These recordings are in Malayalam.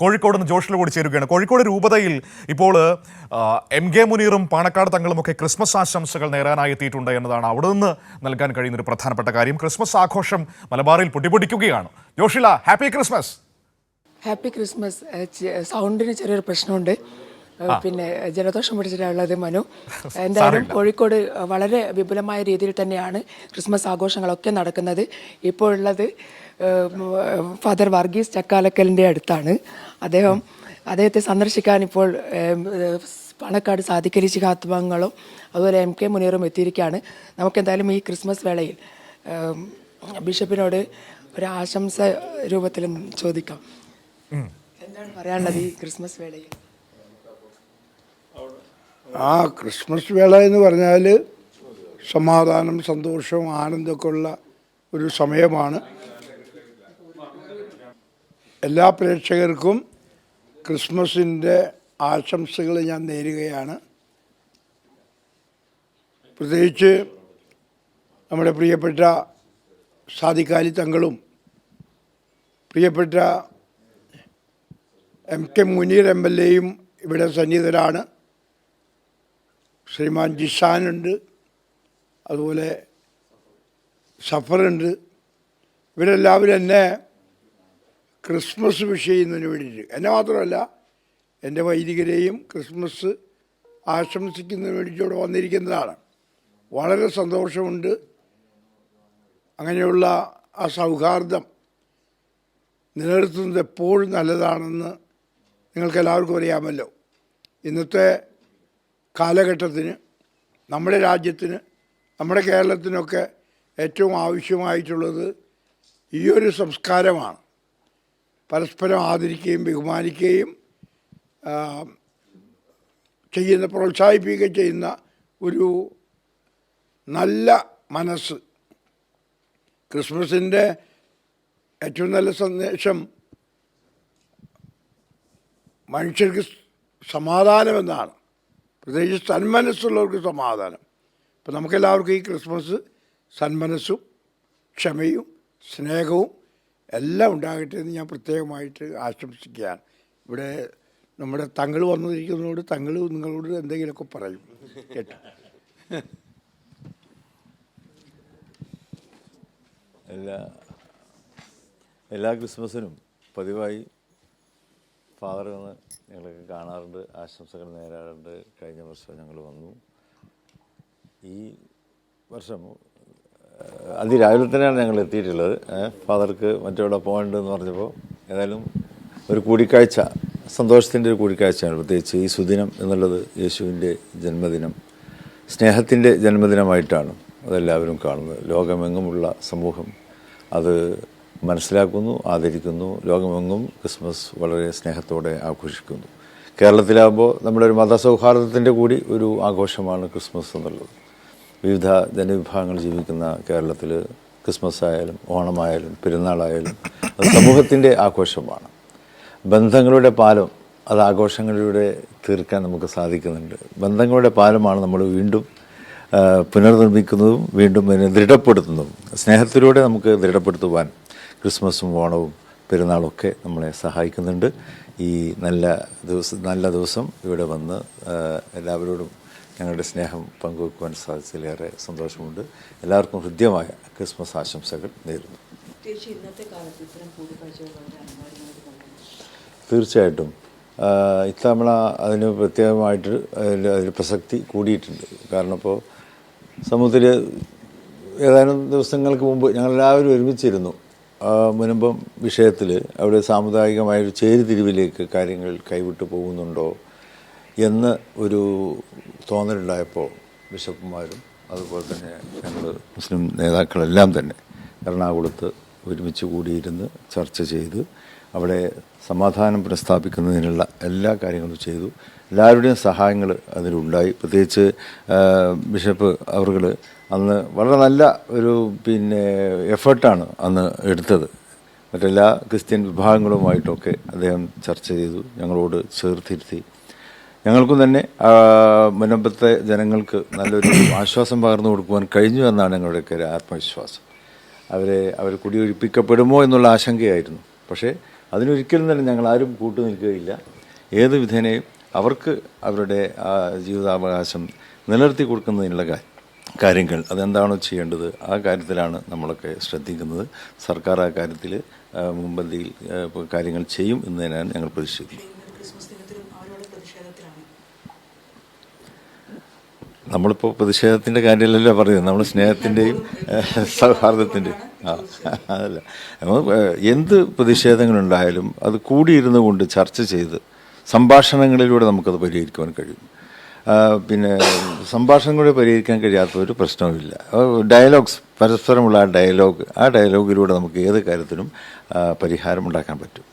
കോഴിക്കോട് നിന്ന് ജോഷിൽ കൂടി ചേരുകയാണ്. കോഴിക്കോട് രൂപതയിൽ ഇപ്പോൾ എം കെ മുനീറും പാണക്കാട് തങ്ങളുമൊക്കെ ക്രിസ്മസ് ആശംസകൾ നേരാനായി എത്തിയിട്ടുണ്ട് എന്നതാണ് അവിടെ നിന്ന് നൽകാൻ കഴിയുന്ന ഒരു പ്രധാനപ്പെട്ട കാര്യം. ക്രിസ്മസ് ആഘോഷം മലബാറിൽ പൊട്ടിപ്പൊടിക്കുകയാണ് Joshila happy Christmas. Happy Christmas. സൗണ്ടിന് ചെറിയൊരു പ്രശ്നമുണ്ട്. പിന്നെ ജലദോഷം പിടിച്ചിട്ടുള്ളത് മനു. എന്തായാലും കോഴിക്കോട് വളരെ വിപുലമായ രീതിയിൽ തന്നെയാണ് ക്രിസ്മസ് ആഘോഷങ്ങളൊക്കെ നടക്കുന്നത്. ഇപ്പോൾ ഉള്ളത് ഫാദർ വർഗീസ് ചക്കാലക്കലിന്റെ അടുത്താണ്. അദ്ദേഹം അദ്ദേഹത്തെ സന്ദർശിക്കാൻ ഇപ്പോൾ പാണക്കാട് സാധിക്കലി ശിഹാത്മങ്ങളും അതുപോലെ എം കെ മുനീറും എത്തിയിരിക്കുകയാണ്. നമുക്കെന്തായാലും ഈ ക്രിസ്മസ് വേളയിൽ ബിഷപ്പിനോട് ഒരു ആശംസ രൂപത്തിൽ ചോദിക്കാം. എന്താണ് പറയാനുള്ളത് ഈ ക്രിസ്മസ് വേളയിൽ? ആ ക്രിസ്മസ് വേള എന്ന് പറഞ്ഞാൽ സമാധാനം സന്തോഷവും ആനന്ദമൊക്കെ ഉള്ള ഒരു സമയമാണ്. എല്ലാ പ്രേക്ഷകർക്കും ക്രിസ്മസിന്റെ ആശംസകൾ ഞാൻ നേരുകയാണ്. പ്രത്യേകിച്ച് നമ്മുടെ പ്രിയപ്പെട്ട സാദിക്കാലി തങ്ങളും പ്രിയപ്പെട്ട M K Muneer M L എയും ഇവിടെ സന്നിഹിതരാണ്. ശ്രീമാൻ ജിഷാനുണ്ട് അതുപോലെ സഫറുണ്ട്. ഇവരെല്ലാവരും എന്നെ ക്രിസ്മസ് വിഷ് ചെയ്യുന്നതിന് വേണ്ടിയിട്ട്. എന്നെ മാത്രമല്ല എന്റെ വൈദികരെയും ക്രിസ്മസ് ആശംസിക്കുന്നതിന് വേണ്ടിയിട്ട് ഇവിടെ വന്നിരിക്കുന്നതാണ് വളരെ സന്തോഷമുണ്ട്. അങ്ങനെയുള്ള ആ സൗഹാർദ്ദം നിലനിർത്തുന്നത് എപ്പോഴും നല്ലതാണെന്ന് നിങ്ങൾക്കെല്ലാവർക്കും അറിയാമല്ലോ. ഇന്നത്തെ കാലഘട്ടത്തിന് നമ്മുടെ രാജ്യത്തിന് നമ്മുടെ കേരളത്തിനൊക്കെ ഏറ്റവും ആവശ്യമായിട്ടുള്ളത് ഈ ഒരു സംസ്കാരമാണ്. പരസ്പരം ആദരിക്കുകയും ബഹുമാനിക്കുകയും ചെയ്യുന്ന പ്രോത്സാഹിപ്പിക്കുകയും ചെയ്യുന്ന ഒരു നല്ല മനസ്സ്. ക്രിസ്മസിന്റെ ഏറ്റവും നല്ല സന്ദേശം മനുഷ്യർക്ക് സമാധാനമെന്നാണ്. പ്രത്യേകിച്ച് സന്മനസ്സുള്ളവർക്ക് സമാധാനം. അപ്പം നമുക്കെല്ലാവർക്കും ഈ ക്രിസ്മസ് സന്മനസ്സും ക്ഷമയും സ്നേഹവും എല്ലാം ഉണ്ടാകട്ടെ എന്ന് ഞാൻ പ്രത്യേകമായിട്ട് ആശംസിക്കുകയാണ്. ഇവിടെ നമ്മുടെ തങ്ങൾ വന്നിരിക്കുന്നതോട് തങ്ങൾ നിങ്ങളോട് എന്തെങ്കിലുമൊക്കെ പറയും. കേട്ടോ? എല്ലാ എല്ലാ ക്രിസ്മസിനും പതിവായി ഫാദർ വന്ന് ഞങ്ങളൊക്കെ കാണാറുണ്ട് ആശംസകൾ നേരാറുണ്ട്. കഴിഞ്ഞ വർഷം ഞങ്ങൾ വന്നു. ഈ വർഷം അതിരാവിലെ തന്നെയാണ് ഞങ്ങൾ എത്തിയിട്ടുള്ളത്. ഫാദർക്ക് മറ്റെവിടെ പോകേണ്ടതെന്ന് പറഞ്ഞപ്പോൾ ഏതായാലും ഒരു കൂടിക്കാഴ്ച സന്തോഷത്തിന്റെ ഒരു കൂടിക്കാഴ്ചയാണ്. പ്രത്യേകിച്ച് ഈ സുദിനം എന്നുള്ളത് യേശുവിന്റെ ജന്മദിനം സ്നേഹത്തിന്റെ ജന്മദിനമായിട്ടാണ് അതെല്ലാവരും കാണുന്നത്. ലോകമെങ്ങുമുള്ള സമൂഹം അത് മനസ്സിലാക്കുന്നു ആദരിക്കുന്നു ലോകമെങ്ങും ക്രിസ്മസ് വളരെ സ്നേഹത്തോടെ ആഘോഷിക്കുന്നു. കേരളത്തിലാകുമ്പോൾ നമ്മുടെ ഒരു മതസൗഹാർദ്ദത്തിന്റെ കൂടി ഒരു ആഘോഷമാണ് ക്രിസ്മസ് എന്നുള്ളത്. വിവിധ ജനവിഭാഗങ്ങൾ ജീവിക്കുന്ന കേരളത്തിൽ ക്രിസ്മസ് ആയാലും ഓണമായാലും പെരുന്നാളായാലും അത് സമൂഹത്തിന്റെ ആഘോഷമാണ്. ബന്ധങ്ങളുടെ പാലം അത് ആഘോഷങ്ങളിലൂടെ തീർക്കാൻ നമുക്ക് സാധിക്കുന്നുണ്ട്. ബന്ധങ്ങളുടെ പാലമാണ് നമ്മൾ വീണ്ടും പുനർനിർമ്മിക്കുന്നതും വീണ്ടും അതിനെ ദൃഢപ്പെടുത്തുന്നതും സ്നേഹത്തിലൂടെ നമുക്ക് ദൃഢപ്പെടുത്തുവാൻ ക്രിസ്മസും ഓണവും പെരുന്നാളൊക്കെ നമ്മളെ സഹായിക്കുന്നുണ്ട്. ഈ നല്ല ദിവസം നല്ല ദിവസം ഇവിടെ വന്ന് എല്ലാവരോടും ഞങ്ങളുടെ സ്നേഹം പങ്കുവെക്കുവാൻ സാധിച്ചതിലേറെ സന്തോഷമുണ്ട്. എല്ലാവർക്കും ഹൃദ്യമായ ക്രിസ്മസ് ആശംസകൾ നേരുന്നു. തീർച്ചയായിട്ടും. ഇത്തവണ അതിന് പ്രത്യേകമായിട്ട് അതിൽ പ്രസക്തി കൂടിയിട്ടുണ്ട്. കാരണം ഇപ്പോൾ സമൂഹത്തിൽ ഏതാനും ദിവസങ്ങൾക്ക് മുമ്പ് ഞങ്ങളെല്ലാവരും ഒരുമിച്ചിരുന്നു. മുനമ്പം വിഷയത്തിൽ അവിടെ സാമുദായികമായൊരു ചേരിതിരിവിലേക്ക് കാര്യങ്ങൾ കൈവിട്ടു പോകുന്നുണ്ടോ? എന്ന് ഒരു തോന്നലുണ്ടായപ്പോൾ ബിഷപ്പുമാരും അതുപോലെ തന്നെ ഞങ്ങൾ മുസ്ലിം നേതാക്കളെല്ലാം തന്നെ എറണാകുളത്ത് ഒരുമിച്ച് കൂടിയിരുന്ന് ചർച്ച ചെയ്ത് അവിടെ സമാധാനം പുനഃസ്ഥാപിക്കുന്നതിനുള്ള എല്ലാ കാര്യങ്ങളും ചെയ്തു. എല്ലാവരുടെയും സഹായങ്ങൾ അതിലുണ്ടായി. പ്രത്യേകിച്ച് ബിഷപ്പ് അവർ അന്ന് വളരെ നല്ല ഒരു പിന്നെ എഫേർട്ടാണ് അന്ന് എടുത്തത്. മറ്റെല്ലാ ക്രിസ്ത്യൻ വിഭാഗങ്ങളുമായിട്ടൊക്കെ അദ്ദേഹം ചർച്ച ചെയ്തു. ഞങ്ങളോട് ചേർത്തിരുത്തി. ഞങ്ങൾക്കും തന്നെ മുനമ്പത്തെ ജനങ്ങൾക്ക് നല്ലൊരു ആശ്വാസം പകർന്നു കൊടുക്കുവാൻ കഴിഞ്ഞു എന്നാണ് ഞങ്ങളുടെയൊക്കെ ഒരു ആത്മവിശ്വാസം. അവരെ അവർ കുടിയൊഴിപ്പിക്കപ്പെടുമോ എന്നുള്ള ആശങ്കയായിരുന്നു. പക്ഷേ അതിനൊരിക്കലും തന്നെ ഞങ്ങൾ ആരും കൂട്ടു നിൽക്കുകയില്ല. ഏത് വിധേനയും അവർക്ക് അവരുടെ ജീവിതാവകാശം നിലനിർത്തി കൊടുക്കുന്നതിനുള്ള കാര്യങ്ങൾ അതെന്താണോ ചെയ്യേണ്ടത് ആ കാര്യത്തിലാണ് നമ്മളൊക്കെ ശ്രദ്ധിക്കുന്നത്. സർക്കാർ ആ കാര്യത്തിൽ മുൻപന്തിയിൽ കാര്യങ്ങൾ ചെയ്യും എന്ന് തന്നെയാണ് ഞങ്ങൾ പ്രതീക്ഷിക്കുന്നത്. നമ്മളിപ്പോൾ പ്രതിഷേധത്തിന്റെ കാര്യമല്ലല്ലോ പറയുന്നത്. നമ്മൾ സ്നേഹത്തിന്റെയും സൗഹാർദ്ദത്തിന്റെയും ആ അതല്ല. എന്ത് പ്രതിഷേധങ്ങളുണ്ടായാലും അത് കൂടിയിരുന്നു കൊണ്ട് ചർച്ച ചെയ്ത് സംഭാഷണങ്ങളിലൂടെ നമുക്കത് പരിഹരിക്കുവാൻ കഴിയും. പിന്നെ സംഭാഷണങ്ങളിലൂടെ പരിഹരിക്കാൻ കഴിയാത്ത ഒരു പ്രശ്നവുമില്ല ഡയലോഗ്സ് പരസ്പരമുള്ള ആ ഡയലോഗ് ആ ഡയലോഗിലൂടെ നമുക്ക് ഏത് കാര്യത്തിനും പരിഹാരം ഉണ്ടാക്കാൻ പറ്റും.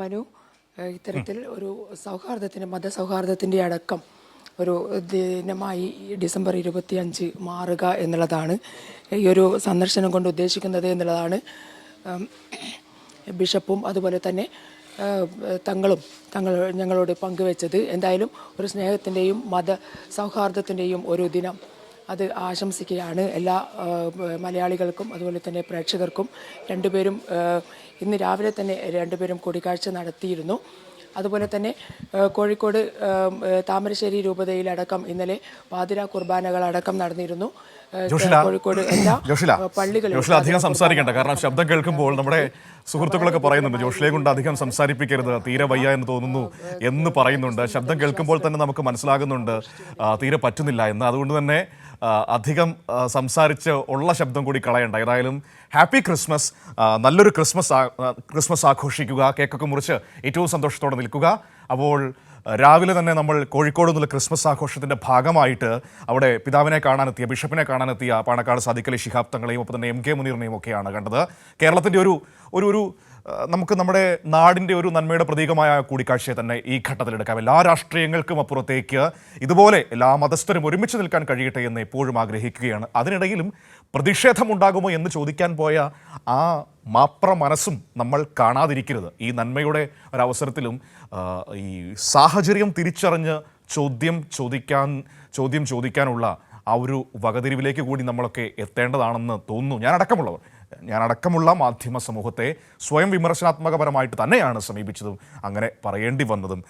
മനു ഇത്തരത്തിൽ ഒരു സൗഹാർദ്ദത്തിന്റെ മതസൗഹാർദ്ദത്തിന്റെ അടക്കം ഒരു ദിനമായി ഡിസംബർ ഇരുപത്തി അഞ്ച് മാറുക എന്നുള്ളതാണ്. ഈ ഒരു സന്ദർശനം കൊണ്ട് ഉദ്ദേശിക്കുന്നത് എന്നുള്ളതാണ്. ബിഷപ്പും അതുപോലെ തന്നെ തങ്ങളും തങ്ങൾ ഞങ്ങളോട് പങ്കുവെച്ചത്. എന്തായാലും ഒരു സ്നേഹത്തിന്റെയും മത സൗഹാർദ്ദത്തിന്റെയും ഒരു ദിനം അത് ആശംസിക്കുകയാണ് എല്ലാ മലയാളികൾക്കും അതുപോലെ തന്നെ പ്രേക്ഷകർക്കും. രണ്ടുപേരും ഇന്ന് രാവിലെ തന്നെ രണ്ടുപേരും കൂടിക്കാഴ്ച നടത്തിയിരുന്നു. അതുപോലെ തന്നെ കോഴിക്കോട് താമരശ്ശേരി രൂപതയിലടക്കം ഇന്നലെ പാതിര കുർബാനകളടക്കം നടന്നിരുന്നു. കോഴിക്കോട് എല്ലാ പള്ളികളിലും അധികം സംസാരിക്കേണ്ട. കാരണം ശബ്ദം കേൾക്കുമ്പോൾ നമ്മുടെ സുഹൃത്തുക്കളൊക്കെ പറയുന്നുണ്ട് ജോഷിലെ കൊണ്ട് അധികം സംസാരിപ്പിക്കരുത് തീരെ വയ്യ എന്ന് തോന്നുന്നു എന്ന് പറയുന്നുണ്ട്. ശബ്ദം കേൾക്കുമ്പോൾ തന്നെ നമുക്ക് മനസ്സിലാകുന്നുണ്ട് തീരെ പറ്റുന്നില്ല എന്ന്. അതുകൊണ്ട് തന്നെ അധികം സംസാരിച്ച് ഉള്ള ശബ്ദം കൂടി കളയണ്ട. ഏതായാലും ഹാപ്പി ക്രിസ്മസ് നല്ലൊരു ക്രിസ്മസ് ക്രിസ്മസ് ആഘോഷിക്കുക. കേക്കൊക്കെ മുറിച്ച് ഏറ്റവും സന്തോഷത്തോടെ നിൽക്കുക. അപ്പോൾ രാവിലെ തന്നെ നമ്മൾ കോഴിക്കോട് നിന്നുള്ള ക്രിസ്മസ് ആഘോഷത്തിന്റെ ഭാഗമായിട്ട് അവിടെ പിതാവിനെ കാണാനെത്തിയ ബിഷപ്പിനെ കാണാനെത്തിയ പാണക്കാട് സാദിഖലി ശിഹാബ് തങ്ങളെയും ഒപ്പം തന്നെ എം കെ മുനീറിനെയും ഒക്കെയാണ് കണ്ടത്. കേരളത്തിന്റെ ഒരു ഒരു ഒരു നമുക്ക് നമ്മുടെ നാടിന്റെ ഒരു നന്മയുടെ പ്രതീകമായ കൂടിക്കാഴ്ചയെ തന്നെ ഈ ഘട്ടത്തിലെടുക്കാം. എല്ലാ രാഷ്ട്രീയങ്ങൾക്കും അപ്പുറത്തേക്ക് ഇതുപോലെ എല്ലാ മതസ്ഥരും ഒരുമിച്ച് നിൽക്കാൻ കഴിയട്ടെ എന്ന് എപ്പോഴും ആഗ്രഹിക്കുകയാണ്. അതിനിടയിലും പ്രതിഷേധമുണ്ടാകുമോ എന്ന് ചോദിക്കാൻ പോയ ആ മാപ്ര മനസ്സും നമ്മൾ കാണാതിരിക്കരുത്. ഈ നന്മയുടെ ഒരവസരത്തിലും ഈ സാഹചര്യം തിരിച്ചറിഞ്ഞ് ചോദ്യം ചോദിക്കാൻ ചോദ്യം ചോദിക്കാനുള്ള ആ ഒരു വകതിരിവിലേക്ക് കൂടി നമ്മളൊക്കെ എത്തേണ്ടതാണെന്ന് തോന്നുന്നു. ഞാൻ അടക്കമുള്ളവർ ഞാൻ അടക്കമുള്ള മാധ്യമ സമൂഹത്തെ സ്വയം വിമർശനാത്മകപരമായിട്ട് തന്നെയാണ് സമീപിച്ചതും അങ്ങനെ പറയേണ്ടി വന്നതും.